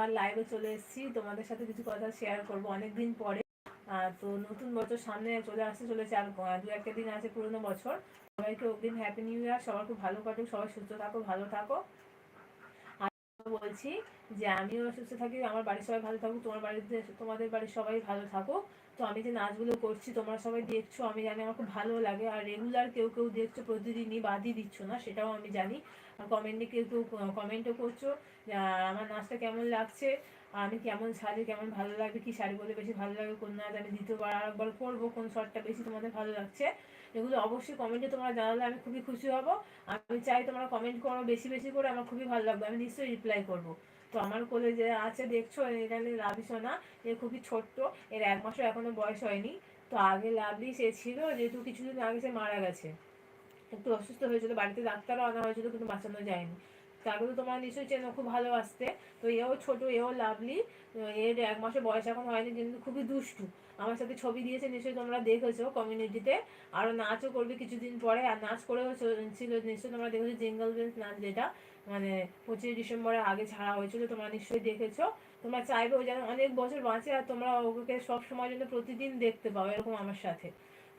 আবার লাইভে চলে এসেছি। তোমাদের সাথে কিছু কথা শেয়ার করব অনেক দিন পরে তো নতুন বছর সামনে চলে আসতে চলেছে আর দু একটা দিন আছে পুরনো বছর। সবাইকে অগ্রিম হ্যাপি নিউ ইয়ার সবার খুব ভালো কাটুক, সবাই সুস্থ থাকো, ভালো থাকো। আর বলছি যে আমিও সুস্থ থাকি, আমার বাড়ির সবাই ভালো থাকুক, তোমার বাড়িতে, তোমাদের বাড়ির সবাই ভালো থাকুক। তো আমি যে নাচগুলো করছি, তোমরা সবাই দেখছ, আমি জানি আমার খুব ভালো লাগে। আর রেগুলার কেউ কেউ দেখছ, প্রতিদিনই বাদই দিচ্ছ না, সেটাও আমি জানি। আর কমেন্টে কেউ কেউ কমেন্টও করছ আমার নাচটা কেমন লাগছে, আমি কেমন শাড়ি কেমন ভালো লাগবে কি শাড়ি বলে বেশি ভালো লাগবে কোন নাচ আমি দ্বিতীয়বার আর একবার করব, কোন শর্টটা বেশি তোমাদের ভালো লাগছে, এগুলো অবশ্যই কমেন্টে তোমরা জানালে আমি খুবই খুশি হব। আমি চাই তোমরা কমেন্ট করো, বেশি বেশি করে আমার খুবই ভালো লাগবে, আমি নিশ্চয়ই রিপ্লাই করব। তো আমার কোলে যে আছে, দেখছ এটা লাভলি লাভি সোনা এ খুবই ছোট্ট, এর এক মাসও এখনও বয়স হয়নি। তো আগে লাভলি সে ছিল, যেহেতু কিছুদিন আগে সে মারা গেছে। একটু অসুস্থ হয়েছিল, বাড়িতে ডাক্তারও আনা হয়েছিল, কিন্তু বাঁচানো যায়নি। তারপরে তো তোমার নিশ্চয়ই চেনো, খুব ভালোবাসতে তো এও ছোট, এও লাভলি, এর এক মাসের বয়স এখন হয়নি, কিন্তু খুবই দুষ্টু। আমার সাথে ছবি দিয়েছে, নিশ্চয়ই তোমরা দেখেছ কমিউনিটিতে আরও নাচও করবে কিছুদিন পরে, আর নাচ করেও ছিল, নিশ্চয়ই তোমরা দেখেছ জিঙ্গল বেলস নাচ যেটা। মানে পঁচিশে ডিসেম্বরের আগে ছাড়া হয়েছিল, তোমরা নিশ্চয়ই দেখেছ। তোমরা চাইবে ও যেন অনেক বছর বাঁচে, আর তোমরা ওকে সব সময় যেন প্রতিদিন দেখতে পাও, এরকম আমার সাথে।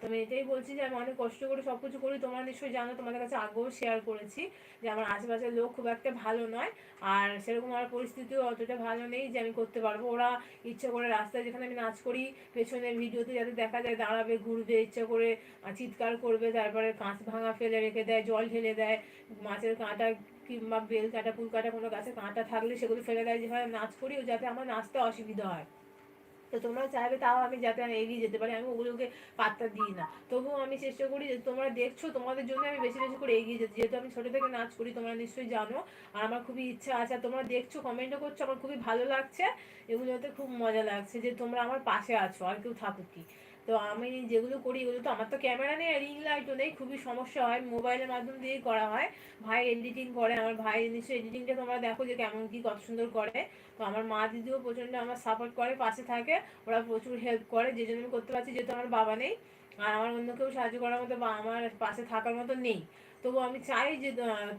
তো আমি এটাই বলছি যে আমি অনেক কষ্ট করে সব কিছু করি। তোমরা নিশ্চয়ই জানো, তোমাদের কাছে আগেও শেয়ার করেছি যে আমার আশেপাশের লোক খুব একটা ভালো নয়। আর সেরকম আমার পরিস্থিতিও অতটা ভালো নেই যে আমি করতে পারব। ওরা ইচ্ছে করে রাস্তায় যেখানে আমি নাচ করি, পেছনের ভিডিওতে যাতে দেখা যায় দাঁড়াবে, ঘুরবে, ইচ্ছে করে চিৎকার করবে, তারপরে কাঁচ ভাঙা ফেলে রেখে দেয়, জল ঢেলে দেয়, মাছের কাঁটা কিংবা বেল কাটা, ফুল কাটা কোনো গাছে কাঁটা থাকলে সেগুলো ফেলে দেয় যেভাবে নাচ করি ও যাতে আমার নাচতে অসুবিধা হয়। তো তোমরা চাইবে তাও আমি যাতে এগিয়ে যেতে পারি, আমি ওগুলোকে পাত্তা দিই না। তবুও আমি চেষ্টা করি যে তোমরা দেখছ, তোমাদের জন্য আমি বেশি বেশি করে এগিয়ে যেতে। যেহেতু আমি ছোটো থেকে নাচ করি, তোমরা নিশ্চয়ই জানো, আর আমার খুবই ইচ্ছা আছে। তোমরা দেখছ কমেন্টও করছ, আমার খুবই ভালো লাগছে। এগুলোতে খুব মজা লাগছে যে তোমরা আমার পাশে আছো, আর কেউ থাকুক কি। তো আমি যেগুলো করি এগুলো তো আমার তো ক্যামেরা নেই রিং লাইটও নেই খুবই সমস্যা হয়। মোবাইলের মাধ্যম দিয়েই করা হয়। ভাই এডিটিং করে, আমার ভাই নিশ্চয়ই এডিটিংটা তোমরা দেখো যে কেমন কী কত সুন্দর করে। তো আমার মা দিদিও প্রচণ্ড আমার সাপোর্ট করে, পাশে থাকে, ওরা প্রচুর হেল্প করে যে জন্য আমি করতে পারছি, যেহেতু আমার বাবা নেই। আর আমার অন্য কেউ সাহায্য করার মতো বা আমার পাশে থাকার মতো নেই। তবু আমি চাই যে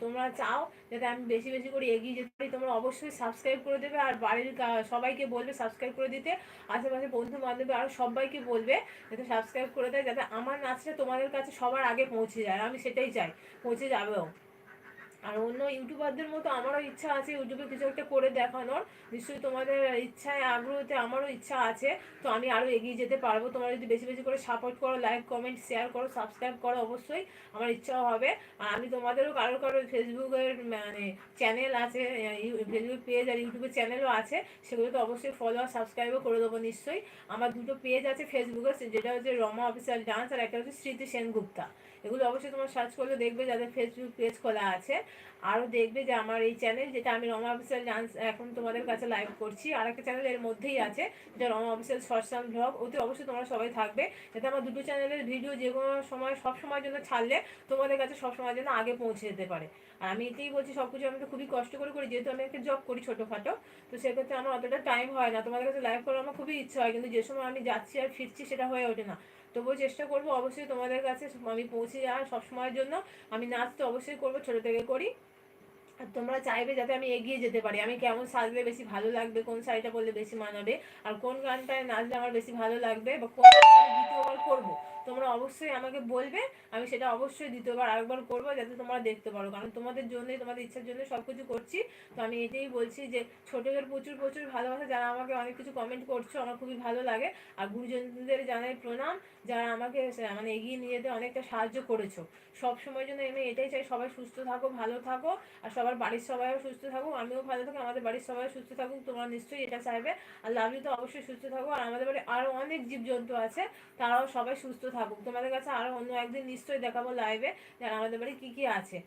তোমরা চাও যাতে আমি বেশি বেশি করে এগিয়ে যেতে পারি। তোমরা অবশ্যই সাবস্ক্রাইব করে দেবে আর বাড়ির সবাইকে বলবে সাবস্ক্রাইব করে দিতে। আশেপাশে বন্ধু বান্ধবী আরও সবাইকে বলবে যাতে সাবস্ক্রাইব করে দেয়, যাতে আমার নাচটা তোমাদের কাছে সবার আগে পৌঁছে যায়। আমি সেটাই চাই, পৌঁছে যাবেও। আর অন্য ইউটিউবারদের মতো আমারও ইচ্ছা আছে ইউটিউবে কিছু একটা করে দেখানোর। নিশ্চয়ই তোমাদের ইচ্ছায়, আগ্রহতে আমারও ইচ্ছা আছে। তো আমি আরও এগিয়ে যেতে পারব। তোমরা যদি বেশি বেশি করে সাপোর্ট করো লাইক কমেন্ট শেয়ার করো সাবস্ক্রাইব করো, অবশ্যই আমার ইচ্ছাও হবে। আর আমি তোমাদেরও কারও কারও ফেসবুকের মানে চ্যানেল আছে ফেসবুক পেজ আর ইউটিউবের চ্যানেলও আছে সেগুলো তো অবশ্যই ফলো আর সাবস্ক্রাইবও করে দেবো নিশ্চয়ই। আমার দুটো পেজ আছে ফেসবুকে যেটা হচ্ছে রমা অফিসিয়াল ডান্স আর একটা হচ্ছে স্মৃতি সেনগুপ্তা। এগুলো অবশ্যই তোমার সার্চ করলে দেখবে যাদের ফেসবুক পেজ খোলা আছে। আরও দেখবে যে আমার এই চ্যানেল যেটা আমি রমা অফিসিয়াল ডান্স এখন তোমাদের কাছে লাইভ করছি। আর একটা চ্যানেল এর মধ্যেই আছে, যেটা রমা অফিসিয়াল শর্টসাম ব্লগ ওতে অবশ্যই তোমরা সবাই থাকবে, যাতে আমার দুটো চ্যানেলের ভিডিও যে কোনো সময়, সব সময়ের জন্য ছাড়লে তোমাদের কাছে সব সময়ের জন্য আগে পৌঁছে যেতে পারে। আর আমি এটাই বলছি, সব কিছু আমি তো খুবই কষ্ট করে করি, যেহেতু আমি একটা জব করি ছোটোখাটো, তো সেক্ষেত্রে আমার অতটা টাইম হয় না। তোমাদের কাছে লাইভ করার আমার খুবই ইচ্ছা হয়, কিন্তু যে সময় আমি যাচ্ছি আর ফিরছি, সেটা হয়ে ওঠে না। তবুও চেষ্টা করব, অবশ্যই তোমাদের কাছে আমি পৌঁছে যাওয়ার সব সময়ের জন্য। আমি নাচ তো অবশ্যই করব, ছোটো থেকে করি। আর তোমরা চাইবে যাতে আমি এগিয়ে যেতে পারি। আমি কেমন সাজলে বেশি ভালো লাগবে, কোন শাড়িটা পরলে বেশি মানাবে, আর কোন গানটায় নাচলে আমার বেশি ভালো লাগবে, বা কোন দ্বিতীয়বার করব। তোমরা অবশ্যই আমাকে বলবে, আমি সেটা অবশ্যই দ্বিতীয়বার আরেকবার করব যাতে তোমরা দেখতে পারো। কারণ তোমাদের জন্যই, তোমাদের ইচ্ছার জন্য সব কিছু করছি। তো আমি এটাই বলছি যে, ছোটোদের প্রচুর প্রচুর ভালোবাসা, যারা আমাকে অনেক কিছু কমেন্ট করছ, আমার খুবই ভালো লাগে। আর গুরুজনদের জানাই প্রণাম, যারা আমাকে মানে এগিয়ে নিয়ে যেতে অনেকটা সাহায্য করেছ। সব সময়ের জন্য আমি এটাই চাই, সবাই সুস্থ থাকো, ভালো থাকো, আর সবার বাড়ির সবাইও সুস্থ থাকুক আমিও ভালো থাকি, আমাদের বাড়ির সবাই সুস্থ থাকুক, তোমরা নিশ্চয়ই এটা চাইবে। আর লাভলি তো অবশ্যই সুস্থ থাকো। আর আমাদের বাড়ি আরও অনেক জীবজন্তু আছে, তারাও সবাই সুস্থ থাকুক। তোমাদের কাছে আরও অন্য একদিন নিশ্চয়ই দেখাবো লাইভে যারা আমাদের বাড়ি কী কী আছে।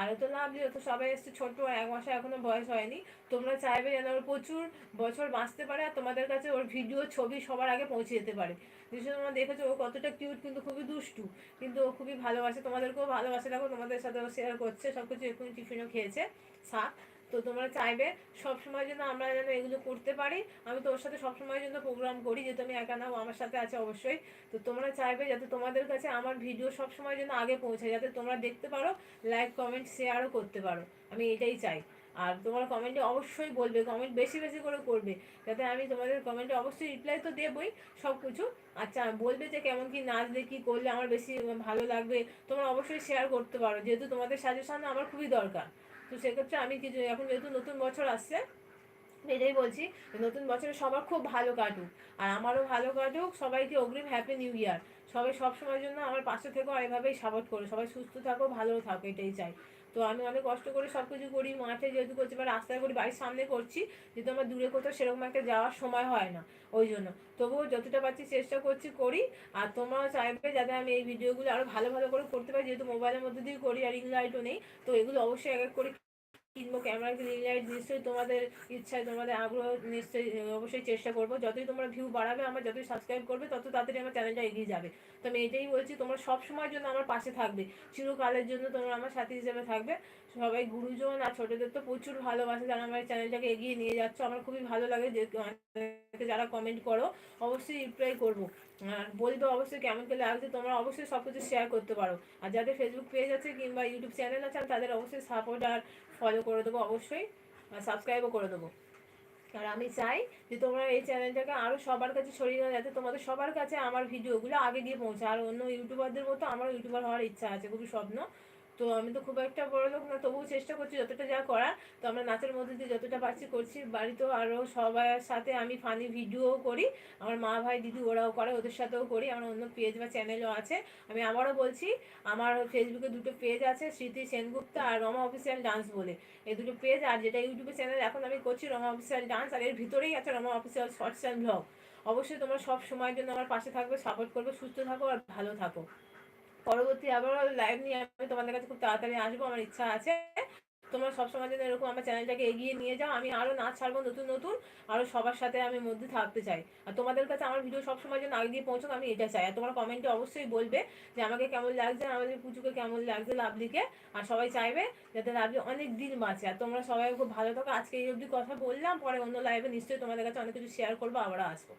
আরও তো লাভলি ও তো সবাই এসছে ছোট, এক মাসে এখনও বয়স হয়নি। তোমরা চাইবে যেন ওর প্রচুর বছর বাঁচতে পারে আর তোমাদের কাছে ওর ভিডিও ছবি সবার আগে পৌঁছে যেতে পারে। নিশ্চয় তোমরা দেখেছ, ও কতটা কিউট কিন্তু খুবই দুষ্টু। কিন্তু ও খুবই ভালোবাসে, তোমাদেরকেও ভালোবাসে। দেখো তোমাদের সাথে ও শেয়ার করছে সব কিছু এক্ষুনি টিফিনও খেয়েছে শাক তো তোমরা চাইবে সব সময়ের জন্য আমরা যেন এগুলো করতে পারি। আমি তো ওর সাথে সব সময়ের জন্য প্রোগ্রাম করি যে তুমি একা নাও আমার সাথে আছে অবশ্যই। তো তোমরা চাইবে যাতে তোমাদের কাছে আমার ভিডিও সব সময়ের জন্য আগে পৌঁছায়, যাতে তোমরা দেখতে পারো লাইক কমেন্ট শেয়ারও করতে পারো। আমি এটাই চাই। আর তোমার কমেন্টে অবশ্যই বলবে কমেন্ট বেশি বেশি করে করবে। যাতে আমি তোমাদের কমেন্টে অবশ্যই রিপ্লাই তো দেবই সব কিছু আচ্ছা বলবে যে কেমন কি নাচলে কি করলে আমার বেশি ভালো লাগবে, তোমরা অবশ্যই শেয়ার করতে পারো। যেহেতু তোমাদের সাজেশন আমার খুবই দরকার। তো সেক্ষেত্রে আমি কিছু, এখন যেহেতু নতুন বছর আসছে, এটাই বলছি, নতুন বছরে সবার খুব ভালো কাটুক। আর আমারও ভালো কাটুক, সবাইকে অগ্রিম হ্যাপি নিউ ইয়ার সবাই সব সময়ের জন্য আমার পাশে থেকো আর এভাবেই সাপোর্ট করো। সবাই সুস্থ থাকো, ভালো থাকো, এটাই চাই। তো আমি অনেক কষ্ট করে সব কিছু করি, মাঠে যেহেতু করছি বা রাস্তায় করি, বাড়ির সামনে করছি, যেহেতু আমার দূরে কোথাও সেরকম একটা যাওয়ার সময় হয় না, ওই জন্য। তবুও যতটা পারছি চেষ্টা করছি, করি। আর তোমরাও চাইবে যাতে আমি এই ভিডিওগুলো আরও ভালো ভালো করে করতে পারি, যেহেতু মোবাইলের মধ্যে দিয়ে করি আর রিং লাইটও নেই, তো এগুলো অবশ্যই এক এক করে কিনবো ক্যামেরা রিং লাইট নিশ্চয়ই তোমাদের ইচ্ছায়, তোমাদের আগ্রহ নিশ্চয়ই, অবশ্যই চেষ্টা করব। যতই তোমরা ভিউ বাড়াবে, আমার যতই সাবস্ক্রাইব করবে, তত তাড়াতাড়ি আমার চ্যানেলটা এগিয়ে যাবে। তো আমি এটাই বলছি, তোমরা সব সময়ের জন্য আমার পাশে থাকবে। চিরকালের জন্য তোমরা আমার সাথী হিসেবে থাকবে। সবাই গুরুজন আর ছোটদের তো প্রচুর ভালোবাসে যারা আমার চ্যানেলটাকে এগিয়ে নিয়ে যাচ্ছ। আমার খুবই ভালো লাগে যে যারা কমেন্ট করো, অবশ্যই রিপ্লাই করব। আর বলবে অবশ্যই কেমন করে লাগছে, তোমরা অবশ্যই সব কিছু শেয়ার করতে পারো। আর যাদের ফেসবুক পেজ আছে কিংবা ইউটিউব চ্যানেল আছে, তাদের অবশ্যই সাপোর্ট আর ফলো করে দেবো অবশ্যই সাবস্ক্রাইবও করে দেবো। আর আমি চাই যে তোমরা এই চ্যানেলটাকে আরও সবার কাছে ছড়িয়ে দেওয়া যাতে তোমাদের সবার কাছে আমার ভিডিওগুলো আগে গিয়ে পৌঁছায় আর অন্য ইউটিউবারদের মতো আমার ইউটিউবার হওয়ার ইচ্ছা আছে, খুবই স্বপ্ন। তো আমি তো খুব একটা বড় লোক না, তবুও চেষ্টা করছি যতটা যা করার। তো আমরা নাচের মধ্যে দিয়ে যতটা পারছি করছি। বাড়িতেও আরও সবার সাথে আমি ফানি ভিডিওও করি। আমার মা, ভাই, দিদি ওরাও করে, ওদের সাথেও করি। আমার অন্য পেজ বা চ্যানেলও আছে। আমি আবারও বলছি, আমার ফেসবুকে দুটো পেজ আছে, স্মৃতি সেনগুপ্তা আর রমা অফিসিয়াল ডান্স বলে। এই দুটো পেজ আর যেটা ইউটিউবে চ্যানেল এখন আমি করছি রমা অফিসিয়াল ডান্স আর এর ভিতরেই আছে Rama official shorts and blog অবশ্যই তোমরা সব সময়ের জন্য আমার পাশে থাকবে সাপোর্ট করবে, সুস্থ থাকো আর ভালো থাকো। পরবর্তী আবার লাইভ নিয়ে আমি তোমাদের কাছে খুব তাড়াতাড়ি আসব, আমার ইচ্ছা আছে। তোমরা সবসময় যেন এরকম আমার চ্যানেলটাকে এগিয়ে নিয়ে যাও, আমি আরও নাচ ছাড়বো নতুন নতুন আরও সবার সাথে আমি মধ্যে থাকতে চাই। আর তোমাদের কাছে আমার ভিডিও সবসময় যেন আগে দিয়ে পৌঁছাক, আমি এটা চাই। আর তোমরা কমেন্টে অবশ্যই বলবে যে আমাকে কেমন লাগছে, আমাদের পুজোকে কেমন লাগছে, লাভলিকে। আর সবাই চাইবে যাতে লাভলি অনেক দিন বাঁচে। আর তোমরা সবাই খুব ভালো থাকো। আজকে এই অবধি কথা বললাম, পরে অন্য লাইভে নিশ্চয়ই তোমাদের কাছে অনেক কিছু শেয়ার করব আবার আসব।